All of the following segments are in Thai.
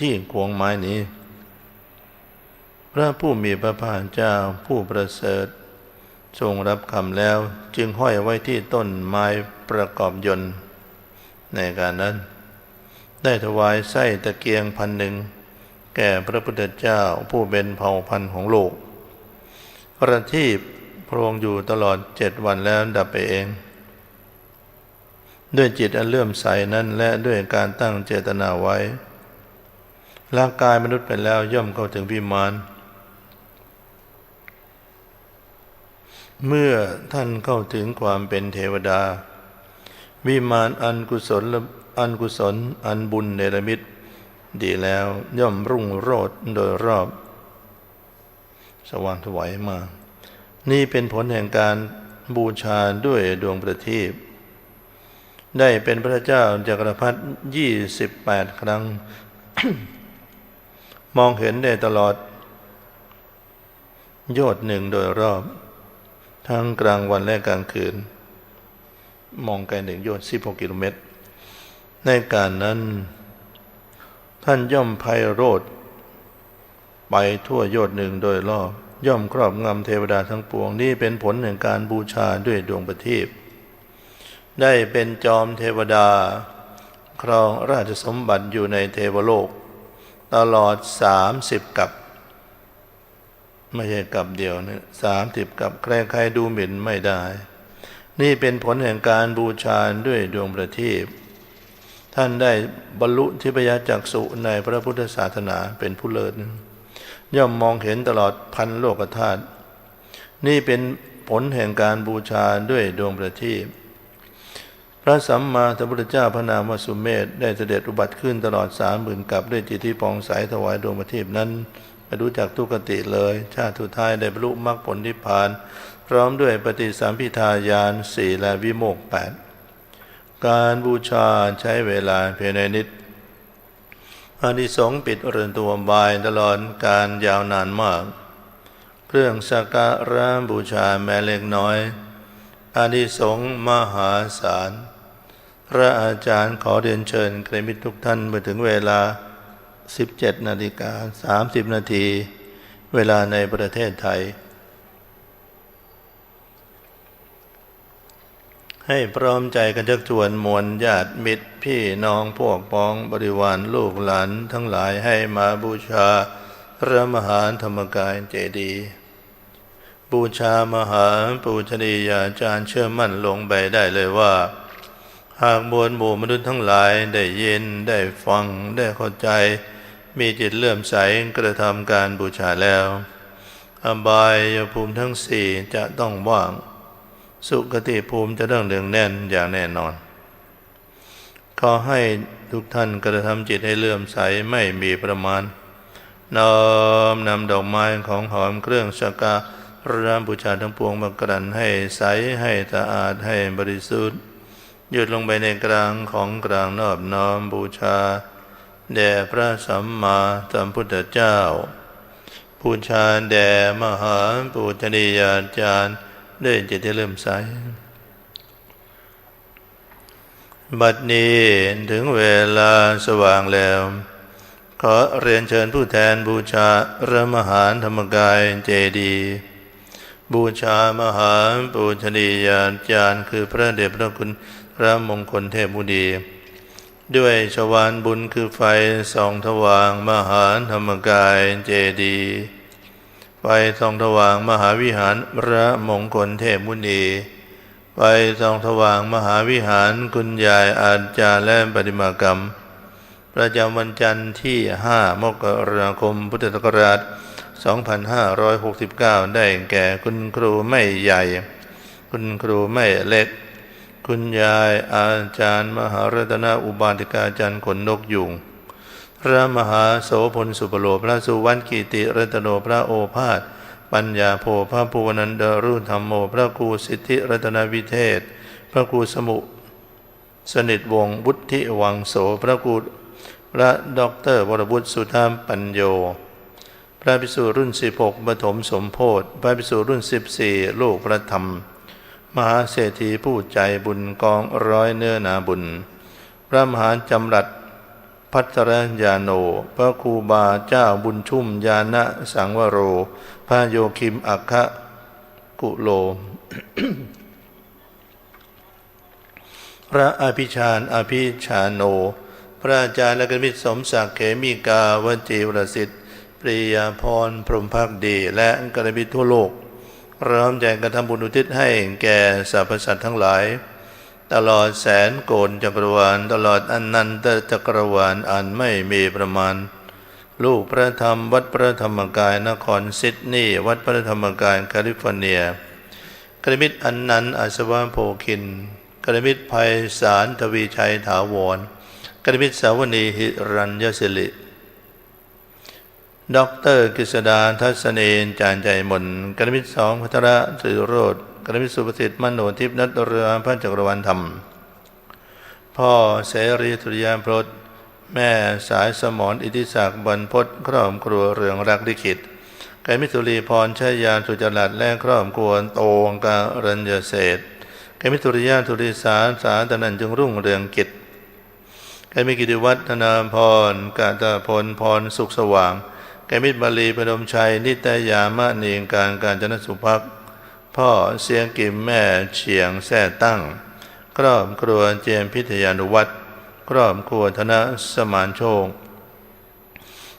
ที่ควงไม้นี้ พระผู้มีพระภาคเจ้าผู้ประเสริฐ ทรงรับคำแล้วจึงห้อยไว้ที่ต้นไม้ประกอบยนต์ ในการนั้น ได้ถวายไส้ตะเกียงพันหนึ่ง แก่พระพุทธเจ้าผู้เป็นเผ่าพันธุ์ของโลกประทีปพระองค์อยู่ตลอดเจ็ดวันแล้วดับไปเองด้วยจิตอันเลื่อมใสนั้นและด้วยการตั้งเจตนาไว้ ร่างกายมนุษย์ไปแล้วย่อมเข้าถึงพิมานเมื่อท่านเข้าถึงความเป็นเทวดา วิมานอันกุศลอันกุศลอันบุญเนรมิตดีแล้วย่อมรุ่งโรจน์โดยรอบ สว่างถวายมา นี่เป็นผลแห่งการบูชาด้วยดวงประทีปได้เป็นพระเจ้าจักรพรรดิยี่สิบแปดครั้ง มองเห็นได้ตลอด โยดหนึ่งโดยรอบ ทั้งกลางวันและกลางคืน มองไกลหนึ่งโยดสิบหกกิโลเมตร ในการนั้น ท่านย่อมไพโรธไปทั่วโยดหนึ่งโดยรอบ ย่อมครอบงำเทวดาทั้งปวงนี่เป็นผลแห่งการบูชาด้วยดวงประทีปได้เป็นจอมเทวดา ครองราชสมบัติอยู่ในเทวโลก ตลอดสามสิบกับ ไม่ใช่กับเดียวนะสามสิบกับใครๆดูหมิ่นไม่ได้ นี่เป็นผลแห่งการบูชาด้วยดวงประทีปท่านได้บรรลุทิพยจักษุในพระพุทธศาสนาเป็นผู้เลิศย่อมมองเห็นตลอดพันโลกธาตุนี่เป็นผลแห่งการบูชาด้วยดวงประทีป ระสัมมาสัมพุทธเจ้าพระนามวสุเมธได้เสด็จอุบัติขึ้นตลอดสามหมื่นกับด้วยจิตที่ปองใสถวายดวงประทีปนั้นไม่รู้จักทุกขติเลย ชาติทุท้ายได้บรรลุมรรคผลนิพพาน พร้อมด้วยปฏิสัมพิทายานสี่และวิโมกแปดการบูชาใช้เวลาเพียงในนิดอานิสงส์ปิดเรือนตัวบายตลอดการยาวนานมาก เครื่องสักการะบูชาแม้เล็กน้อยอานิสงส์มหาศาล พระอาจารย์ขอเรียนเชิญเกรมิตรทุกท่านมาถึงเวลา 17 นาฬิกา 30 นาที เวลาในประเทศไทย ให้พร้อมใจกันจักชวนมวลญาติมิตรพี่น้องพวกพ้องบริวารลูกหลานทั้งหลายให้มาบูชา พระมหาธรรมกายเจดีย์บูชามหาปูชนียาจารย์เชื่อมั่นลงไปได้เลยว่า หากมวลหมู่มนุษย์ทั้งหลายได้ยินได้ฟังได้เข้าใจ มีจิตเลื่อมใสกระทำการบูชาแล้ว อบายภูมิทั้งสี่จะต้องว่าง สุคติภูมิจะต้องเดืองแน่นอย่างแน่นอน ขอให้ทุกท่านกระทำจิตให้เลื่อมใสไม่มีประมาณน้อมนำดอกไม้ของหอมเครื่องสักการะบูชาทั้งปวงมากรันให้ใสให้สะอาดให้บริสุทธิ์ หยุดลงไปในกลางของกลางนอบน้อมบูชา แด่พระสัมมาสัมพุทธเจ้าบูชาแด่มหาปุชนียาจารย์ด้วยจิตที่เริ่มใส บัดนี้ถึงเวลาสว่างแล้ว ขอเรียนเชิญผู้แทนบูชาพระมหาธรรมกายเจดีย์บูชามหาปูชนียาจารย์คือพระเดชพระคุณ พระมงคลเทพบุดี ด้วยชวานบุญคือไฟส่องถวางมหาธรรมกายเจดีไฟส่องถวางมหาวิหารพระมงคลเทพบุดีไฟส่องถวางมหาวิหารคุณยายอาจารย์และปฏิมากรรม ประจำวันจันทร์ที่ 5 มกราคมพุทธศักราช 2569 ได้แก่คุณครูไม่ใหญ่ คุณครูไม่เล็ก คุณยายอาจารย์ มหารัตนอุบาติกาอาจารย์ขนนกยุงพระมหาโสพลสุปโลพระสุวรรณกิติรัตโนพระโอภาส ปัญญาโพพระภูวนันดรุธรรมโม พระครูสิทธิรัตนวิเทศ พระครูสมุ สนิทวงศ์บุธิวังโสพระครูพระด็อกเตอร์วรบุตรสุธามปัญโย พระภิกษุรุ่น 16ปฐมสมโพธิพระภิกษุรุ่น 14 ลูกพระธรรม มหาเศรษฐีผู้ใจบุญกองร้อยเนื้อนาบุญ พระมหาจำรัดพัทรญาโน พระครูบาเจ้าบุญชุ่มยานะสังวโร พระโยคิมอัคะกุโล พระอภิชาญอภิชาโน พระอาจารย์และกมิตรสมศักดิ์เขมิกาวจีวรสิทธิ์ปริยาพรพรหมพักดีและกระมิตรทั่วโลก เริ่มใจกระทำบุญอุทิศให้แก่สรรพสัตว์ทั้งหลาย ตลอดแสนโกนจักรวาล ตลอดอนันตจักรวาลอันไม่มีประมาณ ลูกพระธรรมวัดพระธรรมกายนครซิดนีย์วัดพระธรรมกายแคลิฟอร์เนียกระมิตรอันนันต์อัศวะโพคินกระมิตรภัยสารทวีชัยถาวรกระมิตรสาวนีหิรัญยศิริ ด็อกเตอร์กฤษดาทัศเนนจานใจมนกรมิตรสองพัทระสือโรดกรมิตรสุประสิทธิ์มโนทิพนัตเรือพระจักรวาลธรรม พ่อเสรีธุริยาพรตแม่สายสมรอิทธิศักดิ์บรรพตครอบครัวเรืองรักลิขิตกมิตรสุรีพรชัยยาสุจรัตและครอบครัวโตงการัญญเศษกมิตรสุริยาธุริสาสาตนันจึงรุ่งเรืองกิจกมิตรกิติวัฒนาพรกาตาพลพรสุขสว่าง กมิตรบาลีพนมชัย นิตยามะเนียงการการจนสุภักพ่อเสียงกิมแม่เฉียงแท่ตั้ง ครอบครัวเจมพิทยานุวัตรครอบครัวธนสมานโชค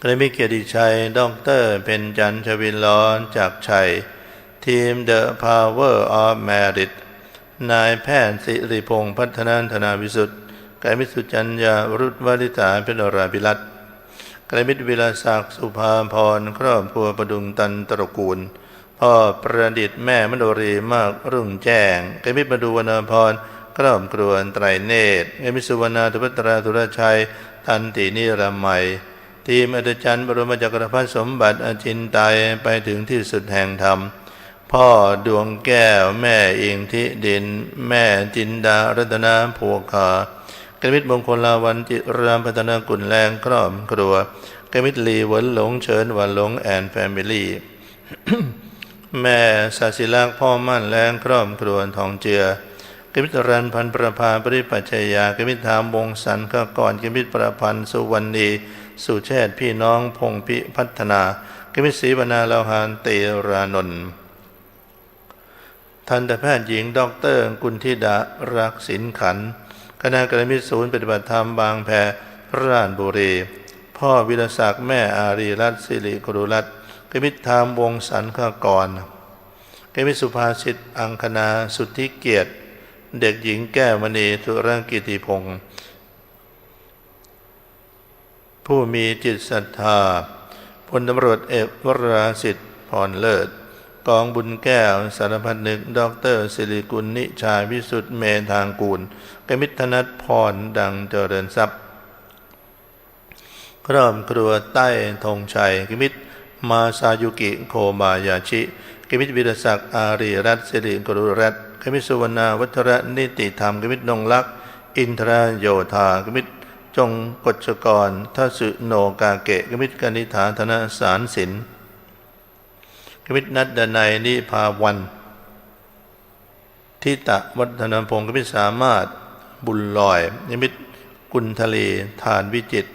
กรมิเกียรติชัยด็อกเตอร์เป็นจันชวินล้อนจากชัย ทีม The Power of Merit นายแพทย์สิริพงศ์พัฒนาธนาวิสุทธิ์กายมิสุจัญญารุตวริษาเป็นราบิรัต กายมิตรวิลาศักดิ์สุภาพรครอบครัวประดุงตันตระกูล พ่อประดิษฐ์แม่มโนรีมากรุ่งแจ้งกายมิตรประดูวนาพรครอบครัวไตรเนตรกายมิตรสุวรรณาธุพัตราธุรชัย ทันตินิรมัย ทีมอาจารย์บรมจักรพรรดิสมบัติอจินไตยไปถึงที่สุดแห่งธรรม พ่อดวงแก้วแม่อิงทิดิน แม่จินดารัตนาภูคา กมิตรมงคลลาวันจิรามพัฒนากุลแรงครอบครัวกมิตรลีหวนหลงเชิญวันหลงแอนแฟมิลี่แม่สาสิลักษ์พ่อมั่นแรงครอบครัวทองเจือกมิตรรันพันประภาปริปัชยากมิตรธามวงสันข้ก่อนกมิตรประพันธ์สุวรรณีสุเชษพี่น้องพงพิพัฒนากมิตรศรีบรรณาลาหานเตรานนท์ทันตแพทย์หญิงด็อกเตอร์กุลธิดารักสินขันธ์ คณะกรมิตรศูนย์ปฏิบัติธรรมบางแพราชบุรี พ่อวิรศักดิ์แม่อารีรัตน์สิริกรุรัตน์กมิตรธรรมวงสันขกรกมิตรสุภาษิตอังคณาสุทธิเกียรติ เด็กหญิงแก้วมณีธุรกิติพงศ์ผู้มีจิตศรัทธาพลตำรวจเอกวราสิทธิ์พรเลิศ กองบุญแก้ว สารพัดนึกด็อกเตอร์สิริกุลนิชาวิสุทธ์เมธางกูลกมิตรธนัทพรดังเจริญทรัพย์ ครอบครัวใต้ธงชัยกมิตรมาซายุกิโคมายาชิกมิตรวิรศักดิ์อารีรัตสิริกรุรัตกมิตรสุวรรณาวัชระนิติธรรมกมิตรนงลักษ์อินทราโยธากมิตรจงกฎชกรทัสุโนกาเกะกมิตรกนิฐาธนสารสิน กมิตนัดดนัยนิพาวันทิตะวัฒนพงศ์กมิตสามารถบุญลอย นิมิตกุลทะเลฐานวิจิต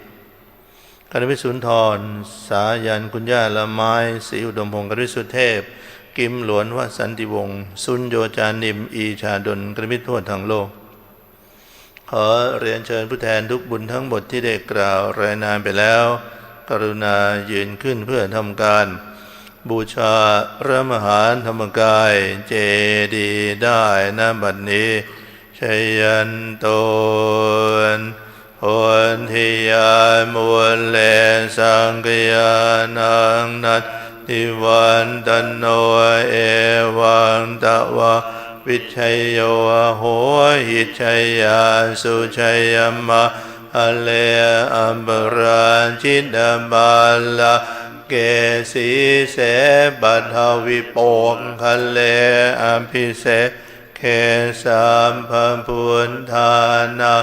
กนวิสุนทร สายันคุณย่าละไม้ศรีอุดมพงศ์กนวิสุเทพ กิมหลวนวสันติวงศ์สุนโยจานิม อีชาดลกนวิททั่วทั้งโลก ขอเรียนเชิญผู้แทนทุกบุญทั้งหมดที่ได้กล่าวรายนามไปแล้ว กรุณายืนขึ้นเพื่อทำการ บูชาพระมหาธรรมกายเจดีได้นบัดนี้ชยันตนหนทิยานมวลเลสังกยานังนัตติวันตันโนเอวังตะวะวิชัยโยโหหิชัยยาสุชัยยมะอเลอัมบราชิดาบาลา เกสีเสบัทวิโปกคะเลอภิเศษเคสามพัมพุนทานา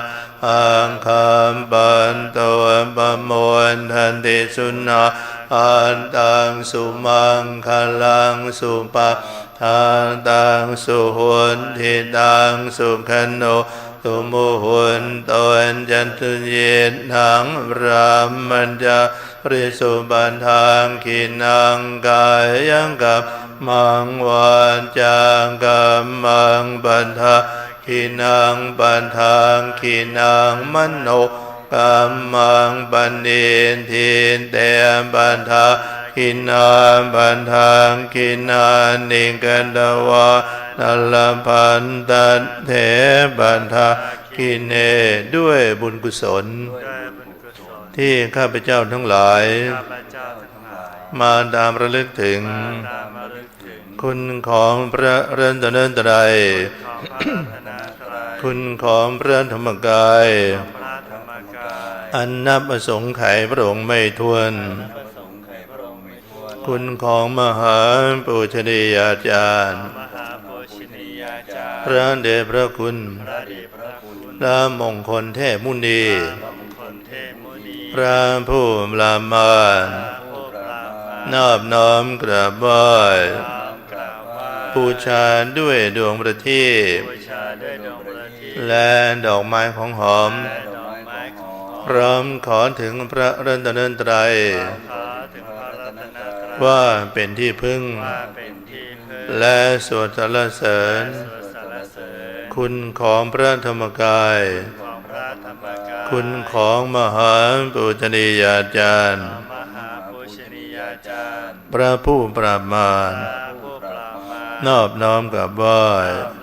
อังคามปันตัวปมวนทันติสุนาอันตังสุมังคลังสุปะทานตังสุหุนทิตังสุขโนตุโมหุนตนจันตุเยนังระมัญจา ริสุบันทางขินังกายยังกับมังวานจางกับมังบันทาขินังบันทางขินังมโนกัมมังบันเดนทินเตบันทาขินาบันทางขินานิกันตวานัลพันตันเทบันทาขินเนด้วยบุญกุศล ที่ข้าพเจ้าทั้งหลายข้าพเจ้าทั้งหลาย มาตามระลึกถึงตามมาลึกถึงคุณของพระเรัตนตรัยของพระรัตนตรัยคุณของพระธรรมกายพระธรรมกายอันนับอสงไขยพระองค์ไม่ทวนพระสงฆ์ไขพระองค์ไม่ทวน คุณของมหาปุชนียาจารย์มหาโภชินียาจารย์พระเดชพระคุณพระเดชพระคุณพระมงคลเทพมุนี พระผู้ปรามาพนระผู้ปรามานนอบน้อมกราบไหว้บูชาด้วยดวงประทีปบูชาด้วยดวงประทีปและดอกไม้ของหอม พร้อมขอถึงพระรัตนตรัย ว่าเป็นที่พึ่ง และสวดสรรเสริญสวดสรรเสริญคุณของพระธรรมกาย คุณของมหาปุจนียาจารย์มหาภูชนียาจารย์พระผู้ปราบมารพระผู้ปราบมารนอบน้อมกับไหว้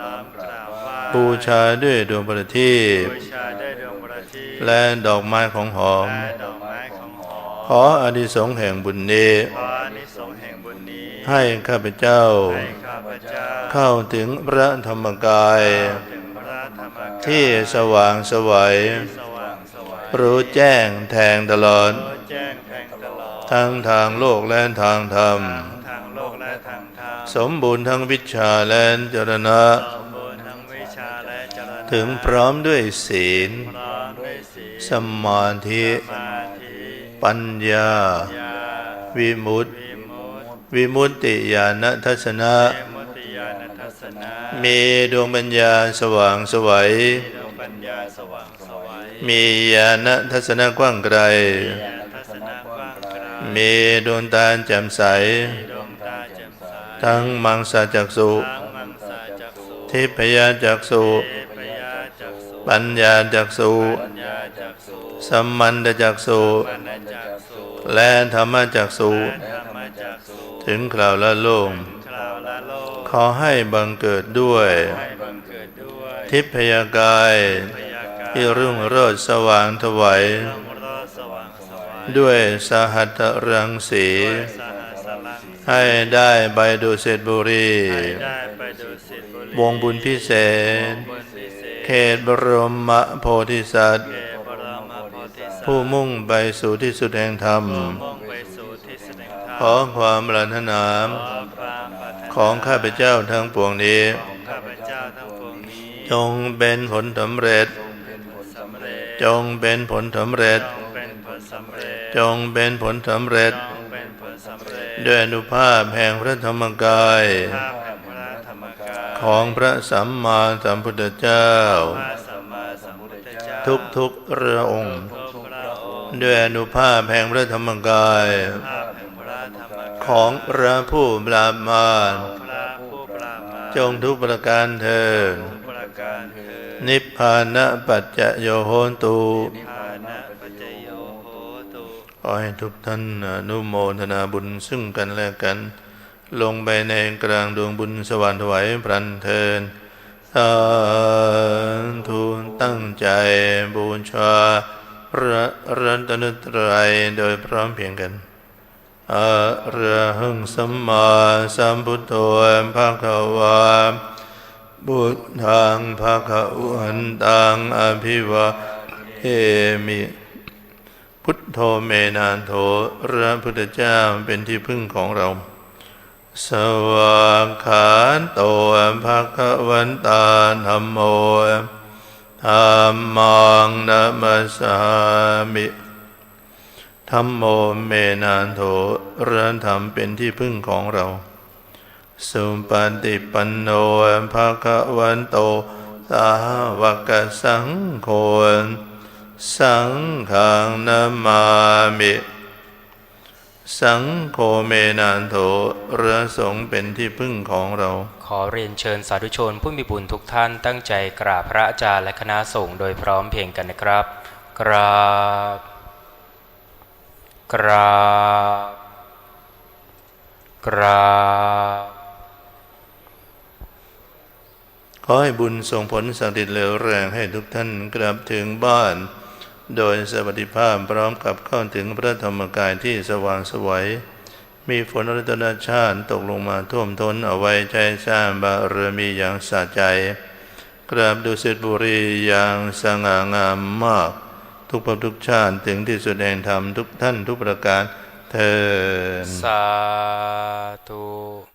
น้อมกราบไหว้บูชาด้วยดวงประทีปบูชาด้วยดวงประทีปและดอกไม้ของหอมและดอกไม้ของหอมขออดิสงส์แห่งบุญนี้ขออานิสงส์แห่งบุญนี้ให้ข้าพเจ้าให้ข้าพเจ้า เข้าถึงพระธรรมกายถึงพระธรรมกายที่สว่างไสวัยสว่างไสวัย รู้แจ้งแทงตลอดรู้แจ้งแทงตลอด ทั้งทางโลกและทางธรรมทางโลกและทางธรรม สมบูรณ์ทั้งวิชาและจรณะสมบูรณ์ทั้งวิชาและจรณะถึงพร้อมด้วยศีลพร้อมด้วยศีล สมาธิสมาธิปัญญาญา วิมุตติ วิมุตติวิมุตติญาณทัศนะเอมุตติญาณทัศนะ มีดวงปัญญาสว่างไสวัยมี มีญาณทัศนะกว้างไกลญาณทัศนะกว้างไกล มีดวงตาแจ่มใสมีดวงตาแจ่มใสทั้งมังสาจักสุทั้งมังสาจักสุ ทิพยจักสุเทพยาจักสุปัญญาจักสุปัญญาจักสุสัมมันตจักสุปัญญจักสุและธรรมจักสุและธรรมจักสุถึงคราวละโลกคราวละโลกขอให้บังเกิดด้วยให้บังเกิดด้วย ทิพยากายพยากา ที่รุ่งโรจน์สว่างถวายรุ่งโรจน์สว่างไสวัยด้วยสหัตรังสีด้วยสหัสลังให้ได้ใบดุสิตบุรีให้ได้ไปดูสิทธิบุรีวงบุญพิเศษบุญพิเศษ เขตบรมโพธิสัตว์เกบรมโพธิสัตว์ผู้มุ่งไปสู่ที่สุดแห่งธรรมผู้มุ่งไปสู่ที่สุดแห่งธรรม ขอความปรารถนาขอความปรารถนาของข้าพเจ้าทั้งปวงนี้ของข้าพเจ้าทั้งปวงนี้ จงเป็นผลสำเร็จสำเร็ จจงเป็นผลสำเร็จจงเป็นผลสำเร็จจงเป็นผลสำเร็จ จงเป็นผลสำเร็จ ด้วยอนุภาพแห่งพระธรรมกายภาพแห่งพระธรรมกายของพระสัมมาสัมพุทธเจ้าพระสัมมาสัมพุทธเจ้า ทุกทุกๆพระองค์ทุกพระองค์ ด้วยอนุภาพแห่งพระธรรมกายภาพแห่งพระธรรมกาย ของพระผู้ปราบมารพระผู้ปราบมารจงทุกประการเถิด ทุกประการเถิดนิพพานะปัจจโยโหนตุนิพพานะปัจจโยโหตุขอให้ทุกท่านอนุโมทนาบุญซึ่งกันและกัน ลงไปในกลางดวงบุญสวรรค์ถวายพรันเทินสาธุตั้งใจบูชาพระรัตนตรัยโดยพร้อมเพรียงกันอะระหังสัมมาสัมพุทโธภะคะวา บุตทังภะคะวันตังอภิวะเอมิพุทโธเมนานโธพระพุทธเจ้าเป็นที่พึ่งของเรา สวากขาโตภะคะวันตาธรรมโมธรรมังนัมสสามิธรรมโมเมนานโธพระธรรมเป็นที่พึ่งของเรา สุปฏิปันโนภะคะวันโต สาวกสังโฆ สังฆังนามามิ สังโฆเมนันโถเรือสงฆ์เป็นที่พึ่งของเรา ขอเรียนเชิญสาธุชนผู้มีบุญทุกท่านตั้งใจกราบพระอาจารย์และคณะสงฆ์โดยพร้อมเพรียงกันนะครับ กราบ กราบ กราบ อให้บุญส่งผลสังติเหลวแรงให้ทุกท่านกลับถึงบ้าน โดยสวัสดิภาพพร้อมกับเข้าถึงพระธรรมกายที่สว่างสวัยมีฝนรัตนชาติตกลงมาท่วมท้นเอาไว้ใจสร้างบารมีอย่างสะใจกราบดุสิตบุรีอย่างสง่างามมาก ทุกภพทุกชาติถึงที่สุดแห่งธรรมทุกท่านทุกประการเธอสาธุ